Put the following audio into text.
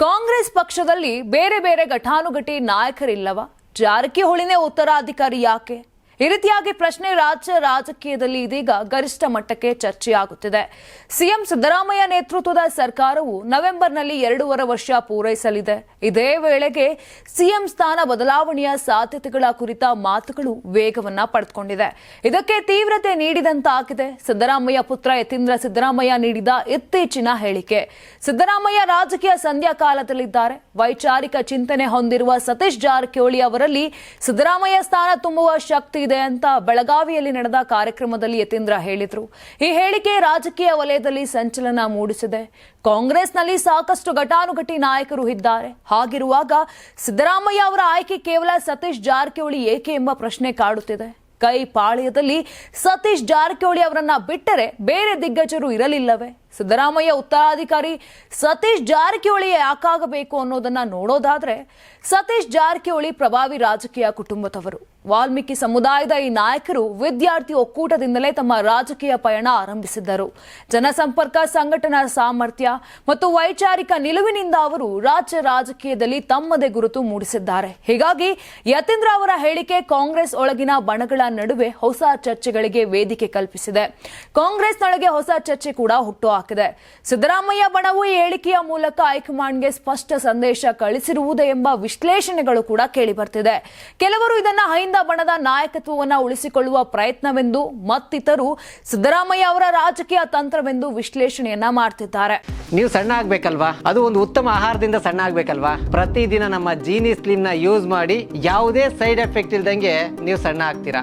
ಕಾಂಗ್ರೆಸ್ ಪಕ್ಷದಲ್ಲಿ ಬೇರೆ ಬೇರೆ ಘಟಾನುಘಟಿ ನಾಯಕರಿಲ್ಲವ? ಜಾರಕಿಹೊಳಿನೇ ಉತ್ತರಾಧಿಕಾರಿ ಯಾಕೆ? ಈ ರೀತಿಯಾಗಿ ಪ್ರಶ್ನೆ ರಾಜ್ಯ ರಾಜಕೀಯದಲ್ಲಿ ಇದೀಗ ಗರಿಷ್ಠ ಮಟ್ಟಕ್ಕೆ ಚರ್ಚೆಯಾಗುತ್ತಿದೆ. ಸಿಎಂ ಸಿದ್ದರಾಮಯ್ಯ ನೇತೃತ್ವದ ಸರ್ಕಾರವು ನವೆಂಬರ್ನಲ್ಲಿ ಎರಡೂವರೆ ವರ್ಷ ಪೂರೈಸಲಿದೆ. ಇದೇ ವೇಳೆಗೆ ಸಿಎಂ ಸ್ಥಾನ ಬದಲಾವಣೆಯ ಸಾಧ್ಯತೆಗಳ ಕುರಿತ ಮಾತುಗಳು ವೇಗವನ್ನ ಪಡೆದುಕೊಂಡಿದೆ. ಇದಕ್ಕೆ ತೀವ್ರತೆ ನೀಡಿದಂತಾಗಿದೆ. ಸಿದ್ದರಾಮಯ್ಯ ಪುತ್ರ ಯತೀಂದ್ರ ಸಿದ್ದರಾಮಯ್ಯ ನೀಡಿದ ಇತ್ತೀಚಿನ ಹೇಳಿಕೆ. ಸಿದ್ದರಾಮಯ್ಯ ರಾಜಕೀಯ ಸಂಧ್ಯಾ ಕಾಲದಲ್ಲಿದ್ದಾರೆ. ವೈಚಾರಿಕ ಚಿಂತನೆ ಹೊಂದಿರುವ ಸತೀಶ್ ಜಾರಕಿಹೊಳಿ ಅವರಲ್ಲಿ ಸಿದ್ದರಾಮಯ್ಯ ಸ್ಥಾನ ತುಂಬುವ ಶಕ್ತಿ ಇದೆ ಅಂತ ಬೆಳಗಾವಿಯಲ್ಲಿ ನಡೆದ ಕಾರ್ಯಕ್ರಮದಲ್ಲಿ ಯತೀಂದ್ರ ಹೇಳಿದ್ರು. ಈ ಹೇಳಿಕೆ ರಾಜಕೀಯ ವಲಯದಲ್ಲಿ ಸಂಚಲನ ಮೂಡಿಸಿದೆ. ಕಾಂಗ್ರೆಸ್ನಲ್ಲಿ ಸಾಕಷ್ಟು ಘಟಾನುಘಟಿ ನಾಯಕರು ಇದ್ದಾರೆ. ಹಾಗಿರುವಾಗ ಸಿದ್ದರಾಮಯ್ಯ ಅವರ ಆಯ್ಕೆ ಕೇವಲ ಸತೀಶ್ ಜಾರಕಿಹೊಳಿ ಏಕೆ ಎಂಬ ಪ್ರಶ್ನೆ ಕಾಡುತ್ತಿದೆ. ಕೈ ಪಾಳ್ಯದಲ್ಲಿ ಸತೀಶ್ ಜಾರಕಿಹೊಳಿ ಅವರನ್ನ ಬಿಟ್ಟರೆ ಬೇರೆ ದಿಗ್ಗಜರು ಇರಲಿಲ್ಲವೇ? ಸಿದ್ದರಾಮಯ್ಯ ಉತ್ತರಾಧಿಕಾರಿ ಸತೀಶ್ ಜಾರಕಿಹೊಳಿ ಯಾಕಾಗಬೇಕು ಅನ್ನೋದನ್ನ ನೋಡೋದಾದ್ರೆ ಸತೀಶ್ ಜಾರಕಿಹೊಳಿ ಪ್ರಭಾವಿ ರಾಜಕೀಯ ಕುಟುಂಬದವರು. ವಾಲ್ಮೀಕಿ ಸಮುದಾಯದ ಈ ನಾಯಕರು ವಿದ್ಯಾರ್ಥಿ ಒಕ್ಕೂಟದಿಂದಲೇ ತಮ್ಮ ರಾಜಕೀಯ ಪಯಣ ಆರಂಭಿಸಿದ್ದರು. ಜನಸಂಪರ್ಕ, ಸಂಘಟನಾ ಸಾಮರ್ಥ್ಯ ಮತ್ತು ವೈಚಾರಿಕ ನಿಲುವಿನಿಂದ ಅವರು ರಾಜ್ಯ ರಾಜಕೀಯದಲ್ಲಿ ತಮ್ಮದೇ ಗುರುತು ಮೂಡಿಸಿದ್ದಾರೆ. ಹೀಗಾಗಿ ಯತೀಂದ್ರ ಅವರ ಹೇಳಿಕೆ ಕಾಂಗ್ರೆಸ್ ಒಳಗಿನ ಬಣಗಳ ನಡುವೆ ಹೊಸ ಚರ್ಚೆಗಳಿಗೆ ವೇದಿಕೆ ಕಲ್ಪಿಸಿದೆ. ಕಾಂಗ್ರೆಸ್ನೊಳಗೆ ಹೊಸ ಚರ್ಚೆ ಕೂಡ ಹುಟ್ಟುಹಾಕಿದೆ ಸಿದ್ದರಾಮಯ್ಯ ಬಣವು ಹೇಳಿಕೆಯ ಮೂಲಕ ಹೈಕಮಾಂಡ್ಗೆ ಸ್ಪಷ್ಟ ಸಂದೇಶ ಕಳಿಸಿರುವುದು ಎಂಬ ವಿಶ್ಲೇಷಣೆಗಳು ಕೂಡ ಕೇಳಿಬರ್ತಿದೆ. ಕೆಲವರು ಇದನ್ನ ಹೈಂದ ಬಣದ ನಾಯಕತ್ವವನ್ನ ಉಳಿಸಿಕೊಳ್ಳುವ ಪ್ರಯತ್ನವೆಂದು ಮತ್ತಿತರು ಸಿದ್ದರಾಮಯ್ಯ ಅವರ ರಾಜಕೀಯ ತಂತ್ರವೆಂದು ವಿಶ್ಲೇಷಣೆಯನ್ನ ಮಾಡ್ತಿದ್ದಾರೆ. ನೀವು ಸಣ್ಣ ಆಗ್ಬೇಕಲ್ವಾ? ಅದು ಒಂದು ಉತ್ತಮ ಆಹಾರದಿಂದ ಸಣ್ಣ ಆಗ್ಬೇಕಲ್ವಾ? ಪ್ರತಿದಿನ ನಮ್ಮ ಜೀನಿ ಸ್ಲಿಮ್ನ ಯೂಸ್ ಮಾಡಿ ಯಾವುದೇ ಸೈಡ್ ಎಫೆಕ್ಟ್ ಇಲ್ದಂಗೆ ನೀವು ಸಣ್ಣ ಆಗ್ತೀರಾ?